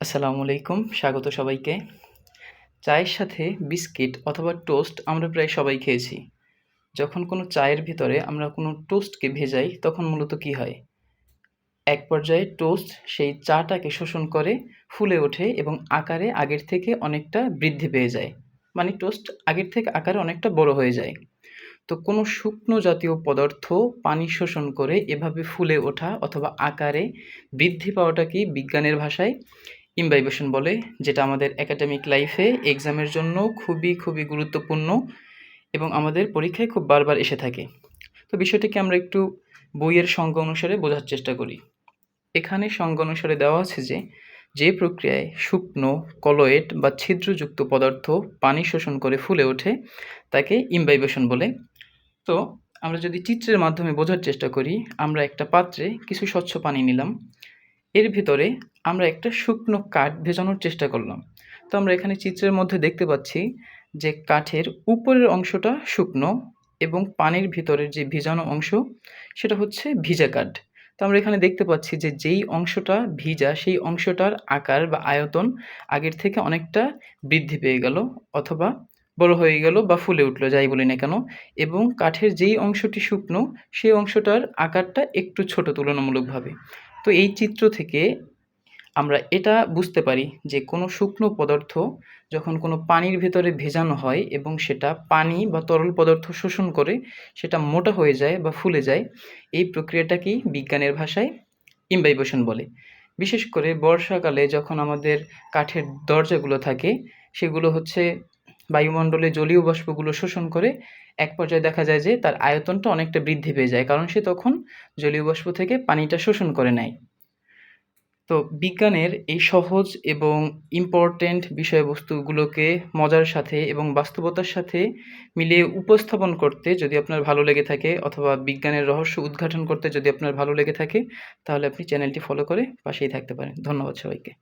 আসসালামু আলাইকুম, স্বাগত সবাইকে। চায়ের সাথে বিস্কিট অথবা টোস্ট আমরা প্রায় সবাই খেয়েছি। যখন কোনো চায়ের ভিতরে আমরা কোনো টোস্টকে ভেজাই, তখন মূলত কি হয়? এক পর্যায়ে টোস্ট সেই চাটাকে শোষণ করে, ফুলে ওঠে এবং আকারে আগের থেকে অনেকটা বৃদ্ধি পেয়ে যায়। মানে টোস্ট আগের থেকে আকারে অনেকটা বড় হয়ে যায়। তো কোনো শুকনো জাতীয় পদার্থ পানি শোষণ করে এভাবে ফুলে ওঠা অথবা আকারে বৃদ্ধি পাওয়াটাকেই বিজ্ঞানের ভাষায়? ইমবাইবেশন বলে, যেটা আমাদের একাডেমিক লাইফে এক্সামের জন্য খুবই খুবই গুরুত্বপূর্ণ এবং আমাদের পরীক্ষায় খুব বারবার এসে থাকে। তো বিষয়টিকে আমরা একটু বইয়ের সংজ্ঞা অনুসারে বোঝার চেষ্টা করি। এখানে সংজ্ঞা অনুসারে দেওয়া আছে যে যে প্রক্রিয়ায় শুকনো, কলয়েড বা ছিদ্রযুক্ত পদার্থ পানি শোষণ করে ফুলে ওঠে, তাকে ইমবাইবেশন বলে। তো আমরা যদি চিত্রের মাধ্যমে বোঝার চেষ্টা করি, আমরা একটা পাত্রে কিছু স্বচ্ছ পানি নিলাম। এর ভিতরে আমরা একটা শুকনো কাঠ ভেজানোর চেষ্টা করলাম। তো আমরা এখানে চিত্রের মধ্যে দেখতে পাচ্ছি যে কাঠের উপরের অংশটা শুকনো এবং পানির ভিতরের যে ভিজানো অংশ, সেটা হচ্ছে ভিজা কাঠ। তো আমরা এখানে দেখতে পাচ্ছি যে যেই অংশটা ভিজা, সেই অংশটার আকার বা আয়তন আগের থেকে অনেকটা বৃদ্ধি পেয়ে গেল অথবা বড় হয়ে গেল বা ফুলে উঠল, যাই বলি না কেন। এবং কাঠের যেই অংশটি শুকনো, সেই অংশটার আকারটা একটু ছোট তুলনামূলকভাবে। তো এই চিত্র থেকে আমরা এটা বুঝতে পারি যে কোনো শুকনো পদার্থ যখন কোনো পানির ভেতরে ভেজানো হয় এবং সেটা পানি বা তরল পদার্থ শোষণ করে সেটা মোটা হয়ে যায় বা ফুলে যায়, এই প্রক্রিয়াটাকেই বিজ্ঞানের ভাষায় ইমবাইবেশন বলে। বিশেষ করে বর্ষাকালে যখন আমাদের কাঠের দরজাগুলো থাকে, সেগুলো হচ্ছে বায়ুমণ্ডলে জলীয় বাষ্পগুলো শোষণ করে এক পর্যায়ে দেখা যায় যে তার আয়তনটা অনেকটা বৃদ্ধি পেয়ে যায়, কারণ সে তখন জলীয় বাষ্প থেকে পানিটা শোষণ করে নেয়। তো বিজ্ঞানের এই সহজ এবং ইম্পর্ট্যান্ট বিষয়বস্তুগুলোকে মজার সাথে এবং বাস্তবতার সাথে মিলিয়ে উপস্থাপন করতে যদি আপনার ভালো লেগে থাকে অথবা বিজ্ঞানের রহস্য উদ্ঘাটন করতে যদি আপনার ভালো লেগে থাকে, তাহলে আপনি চ্যানেলটি ফলো করে পাশেই থাকতে পারেন। ধন্যবাদ সবাইকে।